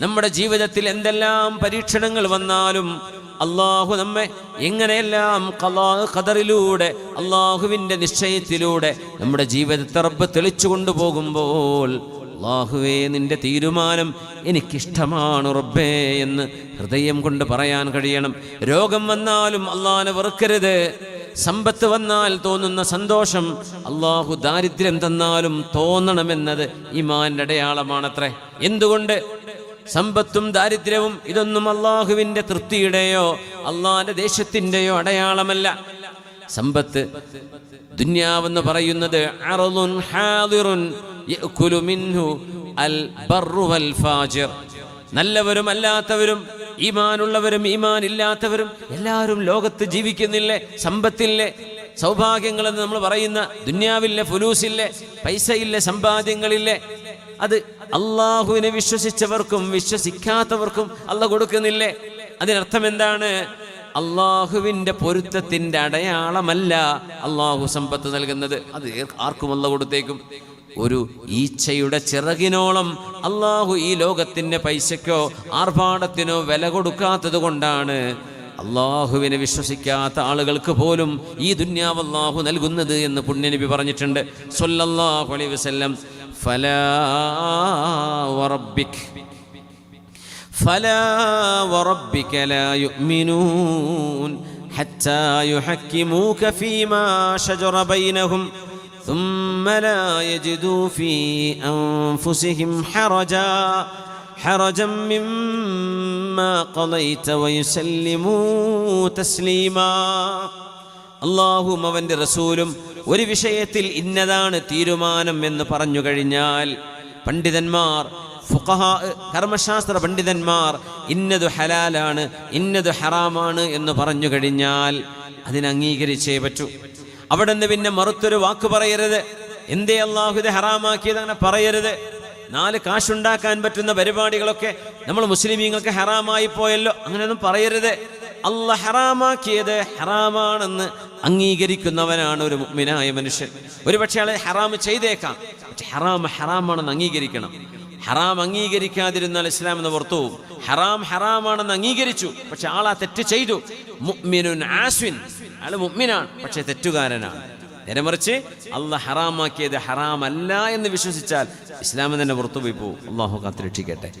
നമ്മുടെ ജീവിതത്തിൽ എന്തെല്ലാം പരീക്ഷണങ്ങൾ വന്നാലും അള്ളാഹു നമ്മെ എങ്ങനെയെല്ലാം കലാ ഖദറിലൂടെ അള്ളാഹുവിന്റെ നിശ്ചയത്തിലൂടെ നമ്മുടെ ജീവിതത്തെ റബ്ബ് തെളിച്ചു കൊണ്ടുപോകുമ്പോൾ അള്ളാഹുവേ നിന്റെ തീരുമാനം എനിക്കിഷ്ടമാണ് റബ്ബേ എന്ന് ഹൃദയം കൊണ്ട് പറയാൻ കഴിയണം. രോഗം വന്നാലും അള്ളാഹനെ വെറുക്കരുത്. സമ്പത്ത് വന്നാൽ തോന്നുന്ന സന്തോഷം അള്ളാഹു ദാരിദ്ര്യം തന്നാലും തോന്നണമെന്നത് ഇമാന്റെ അടയാളമാണത്രേ. എന്തുകൊണ്ട്? സമ്പത്തും ദാരിദ്ര്യവും ഇതൊന്നും അള്ളാഹുവിന്റെ തൃപ്തിയുടെയോ അള്ളാന്റെ ദേശത്തിന്റെയോ അടയാളമല്ല. സമ്പത്ത് ദുന്യാവെന്ന് പറയുന്നത് നല്ലവരും അല്ലാത്തവരും ഈമാനുള്ളവരും ഈമാൻ ഇല്ലാത്തവരും എല്ലാവരും ലോകത്ത് ജീവിക്കുന്നില്ലേ സമ്പത്തില്ലേ സൗഭാഗ്യങ്ങളെന്ന് നമ്മൾ പറയുന്ന ദുന്യാവില്ലേ ഫുലൂസില്ലേ പൈസയില്ലേ സമ്പാദ്യങ്ങളില്ലേ അത് അള്ളാഹുവിനെ വിശ്വസിച്ചവർക്കും വിശ്വസിക്കാത്തവർക്കും അല്ല കൊടുക്കുന്നില്ലേ? അതിനർത്ഥം എന്താണ്? അള്ളാഹുവിന്റെ പൊരുത്തത്തിന്റെ അടയാളമല്ല അള്ളാഹു സമ്പത്ത് നൽകുന്നത്. അത് ആർക്കും അല്ല കൊടുത്തേക്കും. ഒരു ഈച്ചയുടെ ചിറകിനോളം അള്ളാഹു ഈ ലോകത്തിൻ്റെ പൈസയ്ക്കോ ആർഭാടത്തിനോ വില കൊടുക്കാത്തത് കൊണ്ടാണ് അള്ളാഹുവിനെ വിശ്വസിക്കാത്ത ആളുകൾക്ക് പോലും ഈ ദുന്യാവ് അള്ളാഹു നൽകുന്നത് എന്ന് പുണ്യനബി പറഞ്ഞിട്ടുണ്ട് സൊല്ലാഹു അലൈ വസല്ലം ഫലാ വറബ്ബിക് فلا وربك لا يؤمنون حتى يحكموك فيما شجر بينهم ثم لا يجدوا في أنفسهم حرجا حرجا مما قضيت ويسلموا تسليما അള്ളാഹും അവൻ്റെ റസൂലും ഒരു വിഷയത്തിൽ ഇന്നതാണ് തീരുമാനം എന്ന് പറഞ്ഞു കഴിഞ്ഞാൽ പണ്ഡിതന്മാർ ഫുഖഹാ കർമ്മശാസ്ത്ര പണ്ഡിതന്മാർ ഇന്നത് ഹലാലാണ് ഇന്നത് ഹറാമാണ് എന്ന് പറഞ്ഞു കഴിഞ്ഞാൽ അതിനെ അംഗീകരിച്ചേ പറ്റൂ അവിടെ നിന്ന് പിന്നെ മറുത്തൊരു വാക്ക് പറയരുത് എന്തേ അള്ളാഹു ഇത് ഹറാമാക്കിയത് അങ്ങനെ പറയരുത്. നാല് കാശുണ്ടാക്കാൻ പറ്റുന്ന പരിപാടികളൊക്കെ നമ്മൾ മുസ്ലിമീങ്ങൾക്ക് ഹറാമായി പോയല്ലോ അങ്ങനെയൊന്നും പറയരുത്. അല്ല ഹറാമാക്കിയത് ഹറാമാണെന്ന് അംഗീകരിക്കുന്നവനാണ് ഒരു മുഗ്മിനായ മനുഷ്യൻ. ഒരു പക്ഷേ അയാളെ ഹറാമ് ചെയ്തേക്കാം പക്ഷെ ഹറാം ഹറാമാണെന്ന് അംഗീകരിക്കണം. ഹറാം അംഗീകരിക്കാതിരുന്നാൽ ഇസ്ലാം എന്ന് പുറത്തു ഹറാം ഹറാമാണെന്ന് അംഗീകരിച്ചു പക്ഷെ ആളാ തെറ്റ് ചെയ്തു. മുഗ്മിനുൻ ആസ്വിൻ അയാൾ മുഗ്മിനാണ് പക്ഷെ തെറ്റുകാരനാണ്. നേരെ മറിച്ച് അല്ല ഹറാമാക്കിയത് ഹറാമല്ല എന്ന് വിശ്വസിച്ചാൽ ഇസ്ലാമിൽ തന്നെ പുറത്തുപോയി പോകും അള്ളാഹു കാത്തിരക്ഷിക്കട്ടെ.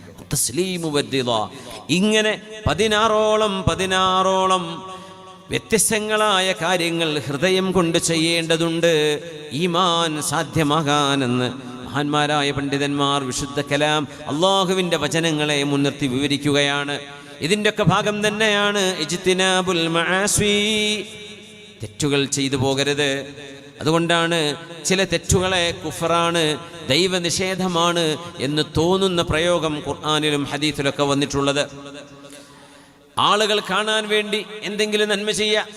ഇങ്ങനെ പതിനാറോളം പതിനാറോളം വ്യത്യസ്തങ്ങളായ കാര്യങ്ങൾ ഹൃദയം കൊണ്ട് ചെയ്യേണ്ടതുണ്ട്. ഈമാൻ സാധ്യമാകാനെന്ന് മഹാന്മാരായ പണ്ഡിതന്മാർ വിശുദ്ധ കലാം അള്ളാഹുവിന്റെ വചനങ്ങളെ മുൻനിർത്തി വിവരിക്കുകയാണ്. ഇതിന്റെയൊക്കെ ഭാഗം തന്നെയാണ് തെറ്റുകൾ ചെയ്തു പോകരുത്. അതുകൊണ്ടാണ് ചില തെറ്റുകളെ കുഫറാണ് ദൈവനിഷേധമാണ് എന്ന് തോന്നുന്ന പ്രയോഗം ഖുർആാനിലും ഹദീസിലൊക്കെ വന്നിട്ടുള്ളത്. ആളുകൾ കാണാൻ വേണ്ടി എന്തെങ്കിലും നന്മ ചെയ്യുക.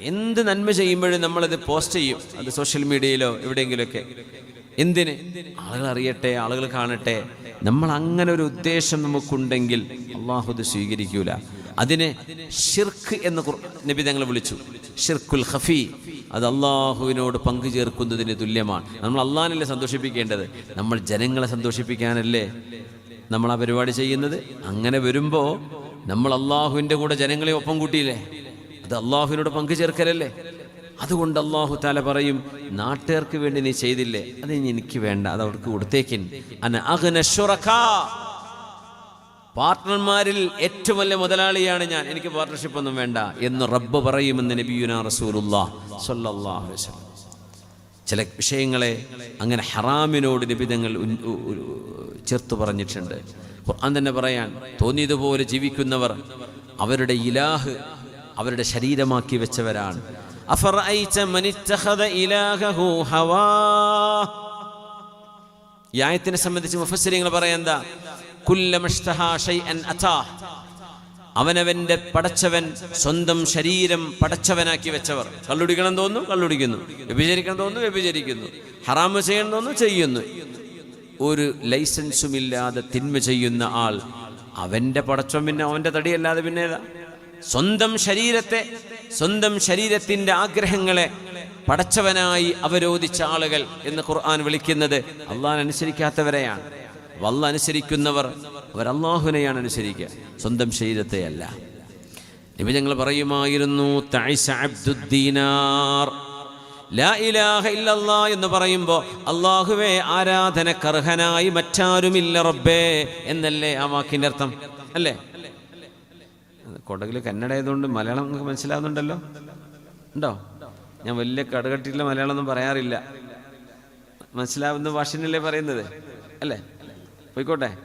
എന്ത് നന്മ ചെയ്യുമ്പോഴും നമ്മളത് പോസ്റ്റ് ചെയ്യും. അത് സോഷ്യൽ മീഡിയയിലോ എവിടെയെങ്കിലുമൊക്കെ. എന്തിന്? ആളുകൾ അറിയട്ടെ ആളുകൾ കാണട്ടെ. നമ്മൾ അങ്ങനെ ഒരു ഉദ്ദേശം നമുക്കുണ്ടെങ്കിൽ അള്ളാഹു ഇത് സ്വീകരിക്കൂല. അതിനെ ഷിർക്ക് എന്ന് നബി തങ്ങൾ വിളിച്ചു. ഷിർക്കുൽ ഖഫി. അത് അള്ളാഹുവിനോട് പങ്കു ചേർക്കുന്നതിന് തുല്യമാണ്. നമ്മൾ അള്ളാഹിനല്ലേ സന്തോഷിപ്പിക്കേണ്ടത്? നമ്മൾ ജനങ്ങളെ സന്തോഷിപ്പിക്കാനല്ലേ? നമ്മൾ ആ പരിപാടി ചെയ്യുന്നത്? അങ്ങനെ വരുമ്പോൾ നമ്മൾ അള്ളാഹുവിന്റെ കൂടെ ജനങ്ങളെ ഒപ്പം കൂട്ടിയില്ലേ? അത് അള്ളാഹുവിനോട് പങ്കു ചേർക്കലല്ലേ? അതുകൊണ്ട് അള്ളാഹു താല പറയും നാട്ടുകാർക്ക് വേണ്ടി നീ ചെയ്തില്ലേ? അത് എനിക്ക് വേണ്ട. അത് അവർക്ക് കൊടുത്തേക്കിൻ അന അഗ്ന ശുറക്കാ. പാർട്ട്ണർമാരിൽ ഏറ്റവും വലിയ മുതലാളിയാണ് ഞാൻ. എനിക്ക് പാർട്ട്ണർഷിപ്പ് ഒന്നും വേണ്ട എന്ന് റബ്ബ് പറയുമെന്ന് നബിയുന റസൂലുള്ള ചില വിഷയങ്ങളെ അങ്ങനെ ഹറാമിനോട് നിബിധങ്ങൾ ചേർത്ത് പറഞ്ഞിട്ടുണ്ട്. ഖുർആൻ തന്നെ പറയാൻ തോന്നിയതുപോലെ ജീവിക്കുന്നവർ അവരുടെ ഇലാഹ് അവരുടെ ശരീരമാക്കി വെച്ചവരാണ്. ഈ സംബന്ധിച്ച് മുഫസ്സിരിങ്ങൾ പറയാൻ എന്താ? അവനവന്റെ പടച്ചവൻ സ്വന്തം ശരീരം പടച്ചവനാക്കി വെച്ചവർ. കള്ളുടിക്കണം തോന്നുന്നു കള്ളുടിക്കുന്നു. വ്യഭിചരിക്കണം തോന്നുന്നു വ്യഭിചരിക്കുന്നു. ഹറാമ് ചെയ്യണം തോന്നുന്നു ചെയ്യുന്നു. ഒരു ലൈസൻസും ഇല്ലാതെ തിന്മ ചെയ്യുന്ന ആൾ അവന്റെ പടച്ചവൻ പിന്നെ അവന്റെ തടിയല്ലാതെ പിന്നെ സ്വന്തം ശരീരത്തെ സ്വന്തം ശരീരത്തിന്റെ ആഗ്രഹങ്ങളെ പടച്ചവനായി അവരോധിച്ച ആളുകൾ എന്ന് ഖുർആൻ വിളിക്കുന്നത് അള്ളാൻ അനുസരിക്കാത്തവരെയാണ്. വല്ല അനുസരിക്കുന്നവർ അവർ അള്ളാഹുവിനെയാണ് അനുസരിക്കുക. സ്വന്തം ശരീരത്തെയല്ല. നബി ഞങ്ങൾ പറയുമായിരുന്നു എന്ന് പറയുമ്പോൾ അള്ളാഹുവേ ആരാധനക്കർഹനായി മറ്റാരുമില്ല റബ്ബേ. എന്നല്ലേ ആ വാക്കിന്റെ അർത്ഥം? അല്ലേ? കൊടകിൽ കന്നഡ ആയതുകൊണ്ട് മലയാളം നിങ്ങൾക്ക് മനസ്സിലാവുന്നുണ്ടല്ലോ? ഉണ്ടോ? ഞാൻ വലിയ കടുകട്ടിയുള്ള മലയാളം ഒന്നും പറയാറില്ല. മനസ്സിലാവുന്ന ഭാഷനല്ലേ പറയുന്നത്? അല്ലേ? പോയിക്കോട്ടെ.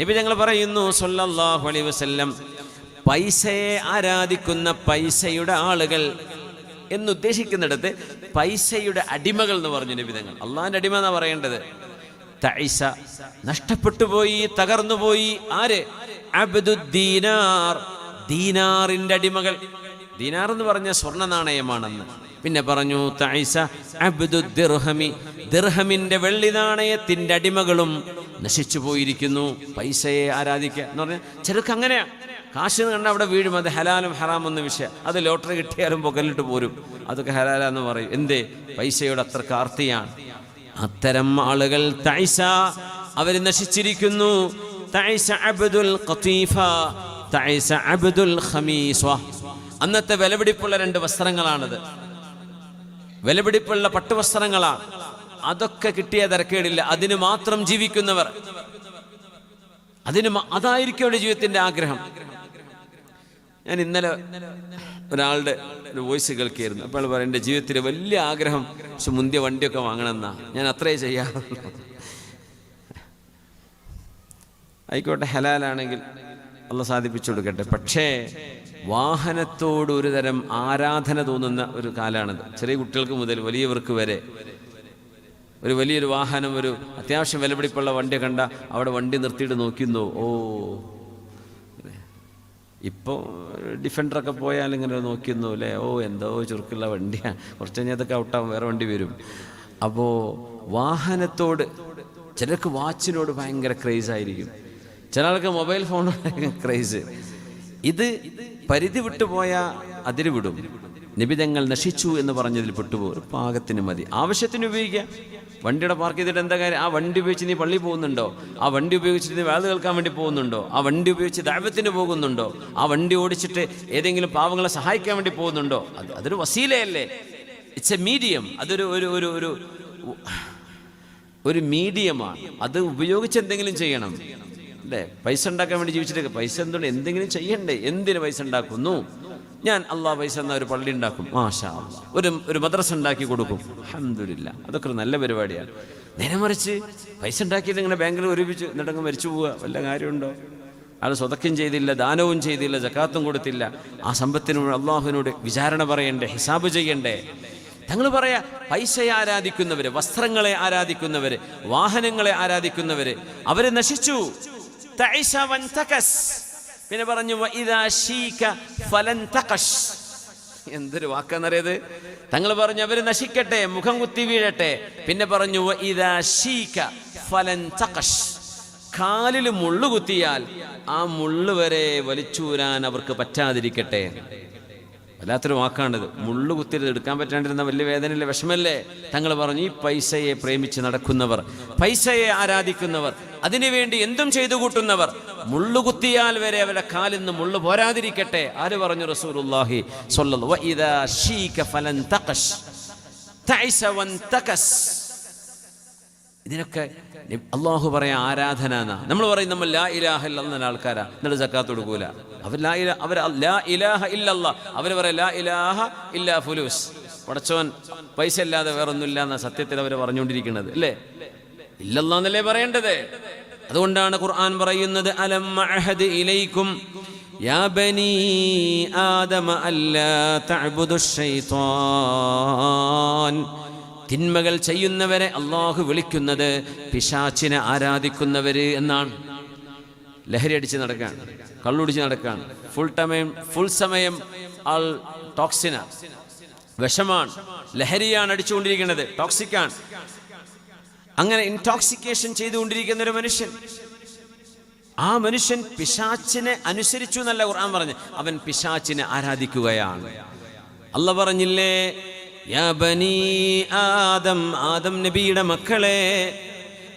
നബി ഞങ്ങൾ പറയുന്നു സല്ലല്ലാഹു അലൈഹി വസല്ലം പൈസയെ ആരാധിക്കുന്ന പൈസയുടെ ആളുകൾ എന്നുദ്ദേശിക്കുന്നിടത്ത് പൈസയുടെ അടിമകൾ എന്ന് പറഞ്ഞു നബി തങ്ങൾ. അടിമ എന്നാ പറയേണ്ടത്? തൈസ നഷ്ടപ്പെട്ടു പോയി തകർന്നു പോയി. ആര്? അബ്ദുദ്ദീനാർ. ദീനാറിന്റെ അടിമകൾ. ദീനാർ എന്ന് പറഞ്ഞ സ്വർണ നാണയമാണെന്ന്. പിന്നെ പറഞ്ഞു തൈസ അബ്ദുദ്ദിർഹമി ദിർഹമിന്റെ വെള്ളി നാണയത്തിന്റെ അടിമകളും നശിച്ചു പോയിരിക്കുന്നു. പൈസയെ ആരാധിക്കുക എന്ന് പറഞ്ഞാൽ ചെറുക്ക് അങ്ങനെയാ. കാശ് കണ്ട അവിടെ വീഴും അത് ഹലാലും ഹറാം എന്ന വിഷയം. അത് ലോട്ടറി കിട്ടിയാലും പൊക്കലിട്ട് പോരും. അതൊക്കെ ഹലാലെന്ന് പറയും. എന്തേ? പൈസയോട് അത്ര കാർത്തിയാണ് അത്തരം ആളുകൾ തൈസ അവർ നശിച്ചിരിക്കുന്നു. തൈസ അബ്ദുൽ ഖതീഫ തൈസ അബ്ദുൽ ഖമീസ. അന്നത്തെ വിലപിടിപ്പുള്ള രണ്ട് വസ്ത്രങ്ങളാണത്. വിലപിടിപ്പുള്ള പട്ടുവസ്ത്രങ്ങളാണ്. അതൊക്കെ കിട്ടിയ തിരക്കേടില്ല. അതിന് മാത്രം ജീവിക്കുന്നവർ. അതിന് അതായിരിക്കും അവരുടെ ജീവിതത്തിന്റെ ആഗ്രഹം. ഞാൻ ഇന്നലെ ഒരാളുടെ ഒരു വോയിസ് കേൾക്കുകയായിരുന്നു അപ്പോൾ പറയും എന്റെ ജീവിതത്തിൽ വലിയ ആഗ്രഹം പക്ഷെ മുന്തിയ വണ്ടിയൊക്കെ വാങ്ങണമെന്നാ. ഞാൻ അത്രേ ചെയ്യാറുള്ളൂ. ആയിക്കോട്ടെ ഹലാലാണെങ്കിൽ അള്ള സാധിപ്പിച്ചു കൊടുക്കട്ടെ. പക്ഷേ വാഹനത്തോട് ഒരു തരം ആരാധന തോന്നുന്ന ഒരു കാലാണിത്. ചെറിയ കുട്ടികൾക്ക് മുതൽ വലിയവർക്ക് വരെ. ഒരു വലിയൊരു വാഹനം ഒരു അത്യാവശ്യം വിലപിടിപ്പുള്ള വണ്ടി കണ്ട അവിടെ വണ്ടി നിർത്തിയിട്ട് നോക്കുന്നു ഓ. ഇപ്പോൾ ഡിഫൻഡറൊക്കെ പോയാൽ ഇങ്ങനെ നോക്കുന്നു അല്ലേ? ഓ എന്തോ ചുരുക്കുള്ള വണ്ടിയാണ് കുറച്ച് കഴിഞ്ഞാൽ അതൊക്കെ ഔട്ടാവും വേറെ വണ്ടി വരും. അപ്പോൾ വാഹനത്തോട് ചിലർക്ക് വാച്ചിനോട് ഭയങ്കര ക്രേസ് ആയിരിക്കും ചില ആൾക്ക് മൊബൈൽ ഫോണോട് ക്രേസ്. ഇത് പരിധി വിട്ടുപോയ അതിര് വിടും നിബിതങ്ങൾ നശിച്ചു എന്ന് പറഞ്ഞതിൽ പെട്ടുപോകും ഒരു പാകത്തിന് മതി. ആവശ്യത്തിന് ഉപയോഗിക്കാം. വണ്ടിയുടെ പാർക്ക് ചെയ്തിട്ട് എന്താ കാര്യം? ആ വണ്ടി ഉപയോഗിച്ച് നീ പള്ളി പോകുന്നുണ്ടോ? ആ വണ്ടി ഉപയോഗിച്ചിട്ട് നീ വേദ കേൾക്കാൻ വേണ്ടി പോകുന്നുണ്ടോ? ആ വണ്ടി ഉപയോഗിച്ച് ദൈവത്തിന് പോകുന്നുണ്ടോ? ആ വണ്ടി ഓടിച്ചിട്ട് ഏതെങ്കിലും പാവങ്ങളെ സഹായിക്കാൻ വേണ്ടി പോകുന്നുണ്ടോ? അത് അതൊരു വസീലയല്ലേ? ഇറ്റ്സ് എ മീഡിയം അതൊരു ഒരു ഒരു ഒരു ഒരു മീഡിയമാണ് അത് ഉപയോഗിച്ച് എന്തെങ്കിലും ചെയ്യണം. അല്ലേ? പൈസ ഉണ്ടാക്കാൻ വേണ്ടി ജീവിച്ചിട്ട് പൈസ എന്തുകൊണ്ട് എന്തെങ്കിലും ചെയ്യണ്ടേ? എന്തിന് പൈസ ഉണ്ടാക്കുന്നു? ഞാൻ അള്ളാഹ് പൈസ എന്ന ഒരു പള്ളി ഉണ്ടാക്കും. മാഷാ. ഒരു ഒരു മദ്രസ ഉണ്ടാക്കി കൊടുക്കും. അഹമ്മദില്ല അതൊക്കെ ഒരു നല്ല പരിപാടിയാണ് നേരെ മറിച്ച് പൈസ ഉണ്ടാക്കിയിട്ട് ഇങ്ങനെ ബാങ്കിൽ ഒരുമിച്ച് എന്നിട്ടങ്ങ് മരിച്ചു പോവുക. വല്ല കാര്യമുണ്ടോ? അത് സ്വതക്കം ചെയ്തില്ല ദാനവും ചെയ്തില്ല ജക്കാത്തും കൊടുത്തില്ല. ആ സമ്പത്തിനോട് അള്ളാഹുവിനോട് വിചാരണ പറയണ്ടേ? ഹിസാബ് ചെയ്യണ്ടേ? തങ്ങൾ പറയാ പൈസയെ ആരാധിക്കുന്നവര് വസ്ത്രങ്ങളെ ആരാധിക്കുന്നവര് വാഹനങ്ങളെ ആരാധിക്കുന്നവര് അവരെ നശിച്ചു. പിന്നെ പറഞ്ഞു. എന്തൊരു വാക്കെന്നറിയത് തങ്ങൾ പറഞ്ഞു അവർ നശിക്കട്ടെ മുഖം കുത്തി വീഴട്ടെ പിന്നെ പറഞ്ഞു. കാലിൽ മുള്ളു കുത്തിയാൽ ആ മുള്ളു വരെ വലിച്ചൂരാൻ അവർക്ക് പറ്റാതിരിക്കട്ടെ വല്ലാത്തൊരു വാക്കാണിത്. മുള്ളു കുത്തിയത് എടുക്കാൻ പറ്റാണ്ടിരുന്ന വലിയ വേദനയിലെ വിഷമല്ലേ? തങ്ങൾ പറഞ്ഞു ഈ പൈസയെ പ്രേമിച്ച് നടക്കുന്നവർ പൈസയെ ആരാധിക്കുന്നവർ അതിനുവേണ്ടി എന്തും ചെയ്തു കൂട്ടുന്നവർ മുള്ളു കുത്തിയാൽ വരെ അവരുടെ കാലിൽ നിന്ന് മുള്ളു പോരാതിരിക്കട്ടെ. ആര് പറഞ്ഞു? റസൂലുള്ളാഹി സ്വല്ലല്ലാഹു ഇതിനൊക്കെ അള്ളാഹു പറയാ ആരാധന എന്നാ. നമ്മൾ പറയും നമ്മൾ ലാ ഇലാഹ ഇല്ലെന്ന ആൾക്കാരാ. എന്നിട്ട് ജക്കാത്ത് കൊടുക്കൂല. അവർ ലാ ഇല അവർ ലാ ഇലാഹ ഇല്ലല്ല അവർ പറയാം ലാ ഇലാഹ ഇല്ല ഫുലൂസ്. പടച്ചവൻ പൈസ ഇല്ലാതെ വേറെ ഒന്നുമില്ല എന്ന സത്യത്തിൽ അവർ പറഞ്ഞുകൊണ്ടിരിക്കുന്നത് അല്ലേ? ഇല്ലല്ലാന്നല്ലേ പറയേണ്ടത്? അതുകൊണ്ടാണ് ഖുർആൻ പറയുന്നത് അലം ഇലൈക്കും യാ ബനി ആദമ അല്ലാ ശൈത്താൻ. തിന്മകൾ ചെയ്യുന്നവരെ അള്ളാഹു വിളിക്കുന്നത് പിശാച്ചിനെ ആരാധിക്കുന്നവര് എന്നാണ്. ലഹരി അടിച്ച് നടക്കാൻ കള്ളുടിച്ച് നടക്കാൻ ഫുൾ ടൈം ഫുൾ സമയം ആൾ ടോക്സിന വിഷമാണ്. ലഹരിയാണ് അടിച്ചുകൊണ്ടിരിക്കുന്നത് ടോക്സിക്കാണ് അങ്ങനെ ഇൻടോക്സിക്കേഷൻ ചെയ്തുകൊണ്ടിരിക്കുന്ന ഒരു മനുഷ്യൻ ആ മനുഷ്യൻ പിശാച്ചിനെ അനുസരിച്ചു എന്നല്ല ഖുർആൻ പറഞ്ഞു അവൻ പിശാച്ചിനെ ആരാധിക്കുകയാണ്. അല്ല പറഞ്ഞില്ലേ യാ ബനി ആദം ആദം നബിയുടെ മക്കളെ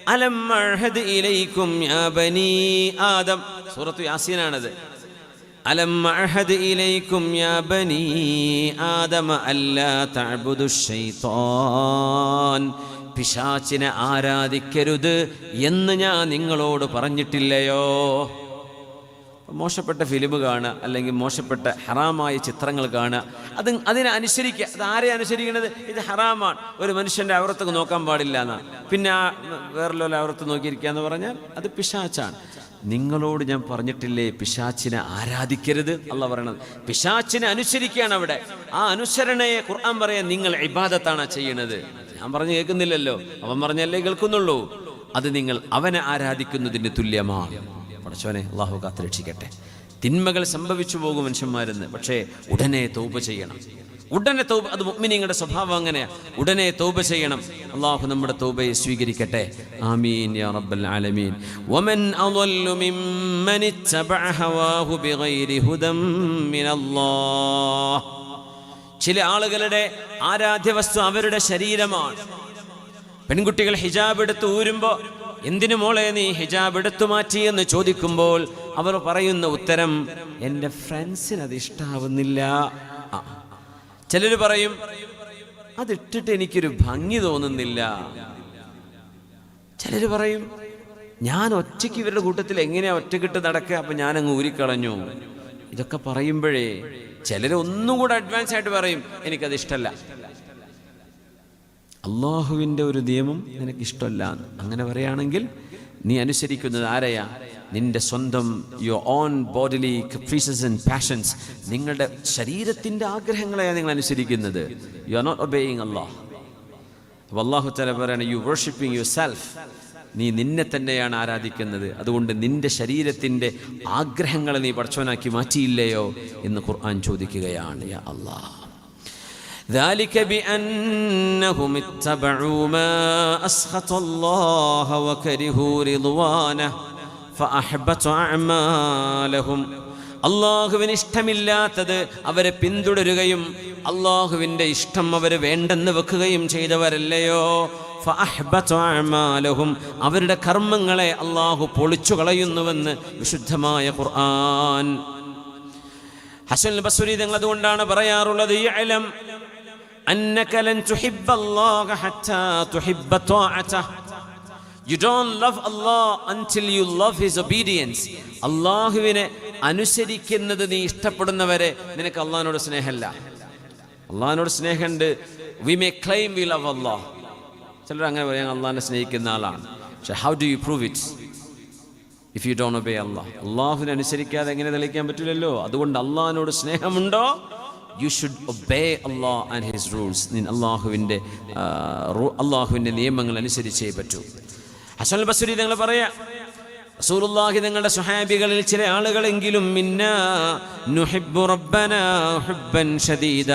അലം ഇലൈക്കും യാ ബനി ആദം. സൂറത്ത് യാസീനാണത്. അലം അഹദ് ഇലൈക്കും യാ ബനി അല്ലാ ശൈത്താൻ. പിശാച്ചിനെ ആരാധിക്കരുത് എന്ന് ഞാൻ നിങ്ങളോട് പറഞ്ഞിട്ടില്ലയോ? മോശപ്പെട്ട ഫിലിം കാണുക അല്ലെങ്കിൽ മോശപ്പെട്ട ഹറാമായ ചിത്രങ്ങൾ കാണുക അത് അതിനെ അനുസരിക്കുക. അത് ആരെ അനുസരിക്കുന്നത്? ഇത് ഹറാമാണ്. ഒരു മനുഷ്യന്റെ അവറത്തൊക്കെ നോക്കാൻ പാടില്ല എന്നാണ് പിന്നെ ആ വേറെല്ലോ അവറത്ത് നോക്കിയിരിക്കുക എന്ന് പറഞ്ഞാൽ അത് പിശാച്ചാണ്. നിങ്ങളോട് ഞാൻ പറഞ്ഞിട്ടില്ലേ പിശാച്ചിനെ ആരാധിക്കരുത്? അല്ല പറയണത്. പിശാച്ചിനെ അനുസരിക്കുകയാണ് അവിടെ. ആ അനുസരണയെ ഖുർആൻ പറയാൻ നിങ്ങൾ ഇബാദത്താണ് ചെയ്യണത് ഞാൻ പറഞ്ഞു കേൾക്കുന്നില്ലല്ലോ. അവൻ പറഞ്ഞല്ലേ കേൾക്കുന്നുള്ളൂ. അത് നിങ്ങൾ അവനെ ആരാധിക്കുന്നതിന് തുല്യമാണ്. പടച്ചോനെ അള്ളാഹു കാത്ത് രക്ഷിക്കട്ടെ തിന്മകൾ സംഭവിച്ചു പോകും മനുഷ്യന്മാരെന്ന്. പക്ഷേ ഉടനെ തൗബ ചെയ്യണം. ഉടനെ തൗബ അത് മുഅ്മിനീങ്ങളുടെ സ്വഭാവം അങ്ങനെയാണ് ഉടനെ തൗബ ചെയ്യണം. അള്ളാഹു നമ്മുടെ തൗബയെ സ്വീകരിക്കട്ടെ. ആമീൻ യാ റബ്ബൽ ആലമീൻ. വമൻ അളല്ലു മിമ്മൻ ഹവാഹു ബിഗൈരി ഹുദം മിനല്ലാഹ്. ചില ആളുകളുടെ ആരാധ്യ വസ്തു അവരുടെ ശരീരമാണ്. പെൺകുട്ടികൾ ഹിജാബ് എടുത്ത് ഊരുമ്പോൾ എന്തിനു മോളെ നീ ഹിജാബ് എടുത്തു മാറ്റി എന്ന് ചോദിക്കുമ്പോൾ അവർ പറയുന്ന ഉത്തരം എന്റെ ഫ്രണ്ട്സിന് അത് ഇഷ്ടാവുന്നില്ല. ചിലർ പറയും അതിട്ടിട്ട് എനിക്കൊരു ഭംഗി തോന്നുന്നില്ല. ചിലർ പറയും ഞാൻ ഒറ്റയ്ക്ക് ഇവരുടെ കൂട്ടത്തിൽ എങ്ങനെയാ ഒറ്റക്കിട്ട് നടക്കുക? അപ്പം ഞാൻ അങ്ങ് ഊരിക്കളഞ്ഞു. ഇതൊക്കെ പറയുമ്പോഴേ ചിലർ ഒന്നും കൂടെ അഡ്വാൻസ് ആയിട്ട് പറയും എനിക്കത് ഇഷ്ടമല്ല അള്ളാഹുവിന്റെ ഒരു നിയമം നിനക്കിഷ്ടമല്ല അങ്ങനെ പറയുകയാണെങ്കിൽ നീ അനുസരിക്കുന്നത് ആരെയാ? നിന്റെ സ്വന്തം your own bodily caprices and passions നിങ്ങളുടെ ശരീരത്തിന്റെ ആഗ്രഹങ്ങളെയാണ് നിങ്ങൾ അനുസരിക്കുന്നത്. You are not obeying Allah അപ്പോൾ അള്ളാഹു തല പറയാണ് യു വർഷിപ്പിംഗ് യുവർ സെൽഫ് നീ നിന്നെ തന്നെയാണ് ആരാധിക്കുന്നത്. അതുകൊണ്ട് നിന്റെ ശരീരത്തിന്റെ ആഗ്രഹങ്ങളെ നീ പഠിച്ചവനാക്കി മാറ്റിയില്ലയോ എന്ന് ഖുർആൻ ചോദിക്കുകയാണ് യാ അള്ളാഹ് ذلك بأنهم اتبعوا ما أسخط الله وكرهوا رضوانه فأحبط أعمالهم അള്ളാഹുവിന് ഇഷ്ടമില്ലാത്തത് അവരെ പിന്തുടരുകയും അള്ളാഹുവിൻ്റെ ഇഷ്ടം അവർ വേണ്ടെന്ന് വെക്കുകയും ചെയ്തവരല്ലയോ ഫഅഹ്ബതഅമാലഹും അവരുടെ കർമ്മങ്ങളെ അള്ളാഹു പൊളിച്ചു കളയുന്നുവെന്ന് വിശുദ്ധമായ ഖുർആൻ ഹസൻ ബസുരി തങ്ങൾ അതുകൊണ്ടാണ് പറയാറുള്ളത് യഅലം أنك لن تحب الله حتى تحب طاعته You don't love Allah until you love His obedience. അള്ളാഹുവിനെ അനുസരിക്കുന്നത് നീ ഇഷ്ടപ്പെടുന്നവരെ നിനക്ക് അള്ളാഹിനോട് സ്നേഹമല്ല അള്ളാഹിനോട് സ്നേഹമുണ്ട് we may claim we love Allah ചിലർ അങ്ങനെ പറയാൻ അള്ളാഹിനെ സ്നേഹിക്കുന്ന ആളാണ് പക്ഷെ how do you prove it if you don't obey Allah അള്ളാഹുവിനെ അനുസരിക്കാതെ എങ്ങനെ തെളിയിക്കാൻ പറ്റില്ലല്ലോ അതുകൊണ്ട് അള്ളാഹിനോട് സ്നേഹമുണ്ടോ You should obey Allah and his rules നീ അള്ളാഹുവിന്റെ അള്ളാഹുവിന്റെ നിയമങ്ങൾ അനുസരിച്ചേ പറ്റൂ. ഹസൻ ബസുരി നിങ്ങൾ പറയാ റസൂലുള്ളാഹി നിങ്ങളുടെ സുഹാബികളിൽ ചില ആളുകളെങ്കിലും മിന്ന നുഹിബ്ബു റബ്ബന ഹുബ്ബൻ ഷദീദ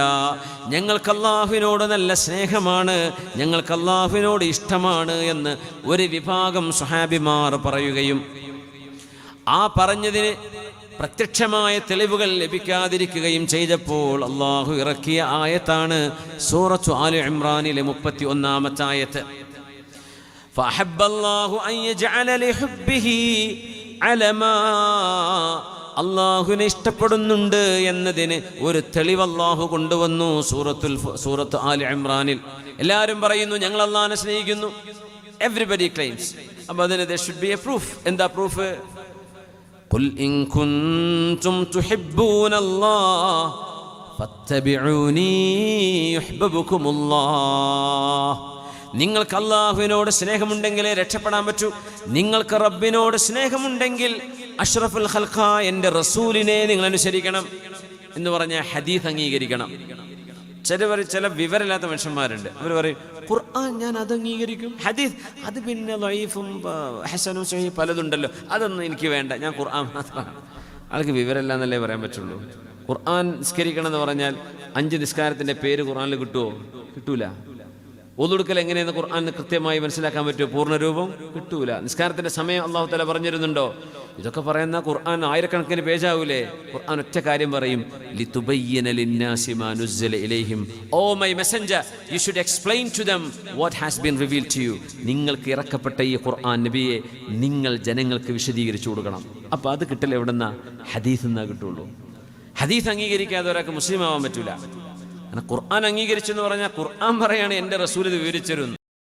ഞങ്ങൾക്ക് അള്ളാഹുവിനോട് നല്ല സ്നേഹമാണ് ഞങ്ങൾക്ക് അള്ളാഹുവിനോട് ഇഷ്ടമാണ് എന്ന് ഒരു വിഭാഗം സുഹാബിമാർ പറയുകയും ആ പറഞ്ഞതിന് പ്രത്യക്ഷമായ തെളിവുകൾ ലഭിക്കാതിരിക്കുകയും ചെയ്തപ്പോൾ അള്ളാഹു ഇറക്കിയ ആയത്താണ് സൂറത്തു ആലു ഇമ്രാനിലെ മുപ്പത്തി ഒന്നാമത്തെ ആയത്ത് അള്ളാഹുവിനെ ഇഷ്ടപ്പെടുന്നുണ്ട് എന്നതിന് ഒരു തെളിവ് അള്ളാഹു കൊണ്ടുവന്നു സൂറത്തുൽ സൂറത്ത് ആൽ ഇമ്രാനിൽ. എല്ലാവരും പറയുന്നു ഞങ്ങൾ അള്ളാഹിനെ സ്നേഹിക്കുന്നു. എവ്രിബഡി ക്ലെയിംസ് അപ്പോൾ അതിന് ദുഡ് ഷുഡ് ബി എ പ്രൂഫ് എന്താ പ്രൂഫ് قل إن كنتم تحبون الله فاتبعوني يحببكم الله നിങ്ങൾക്ക് അള്ളാഹുവിനോട് സ്നേഹമുണ്ടെങ്കിലേ രക്ഷപ്പെടാൻ പറ്റൂ നിങ്ങൾക്ക് റബ്ബിനോട് സ്നേഹമുണ്ടെങ്കിൽ അഷ്റഫുൽ ഖൽഖ എൻ്റെ റസൂലിനെ നിങ്ങൾ അനുസരിക്കണം എന്ന് പറഞ്ഞ ഹദീസ് അംഗീകരിക്കണം ചിലവർ ചില വിവരമില്ലാത്ത മനുഷ്യന്മാരുണ്ട്. അവർ പറയും ഖുർആൻ ഞാൻ അത് അംഗീകരിക്കും. ഹദീസ് അത് പിന്നെ ലൈഫും ഹസനും സഹി പലതുണ്ടല്ലോ. അതൊന്നും എനിക്ക് വേണ്ട. ഞാൻ ഖുർആൻ മാത്രമാണ്. ആൾക്ക് വിവരമില്ല എന്നല്ലേ പറയാൻ പറ്റുള്ളൂ. ഖുർആൻ നിസ്കരിക്കണം എന്ന് പറഞ്ഞാൽ അഞ്ച് നിസ്കാരത്തിന്റെ പേര് ഖുർആനിൽ കിട്ടുമോ കിട്ടൂല. ഒതുടുക്കൽ എങ്ങനെയെന്ന് ഖുർആൻ കൃത്യമായി മനസ്സിലാക്കാൻ പറ്റുമോ? പൂർണരൂപം കിട്ടൂല. നിസ്കാരത്തിന്റെ സമയം അള്ളാഹു തല പറഞ്ഞിരുന്നുണ്ടോ? ഇതൊക്കെ പറയുന്ന ഖുർആൻ ആയിരക്കണക്കിന് പേജാവൂലേ? ഖുർആൻ ഒറ്റ കാര്യം പറയും. "ലിതുബയ്യന ലിന്നാസി മാ നുസ്സല ഇലൈഹിം." ഓ my you should to what has to you. നിങ്ങൾക്ക് ഇറക്കപ്പെട്ട ഈ ഖുർആൻ നബിയെ നിങ്ങൾ ജനങ്ങൾക്ക് വിശദീകരിച്ചു കൊടുക്കണം. അപ്പോൾ അത് കിട്ടൽ എവിടെന്നാ? ഹദീസ് എന്നാ കിട്ടുള്ളൂ. ഹദീസ് അംഗീകരിക്കാതെ ഒരാൾക്ക് മുസ്ലിം ആവാൻ പറ്റൂല. ഖുർആൻ അംഗീകരിച്ചെന്ന് പറഞ്ഞാൽ ഖുർആൻ പറയാണ് എന്റെ റസൂൽ ഇത് വിവരിച്ചിരുന്നു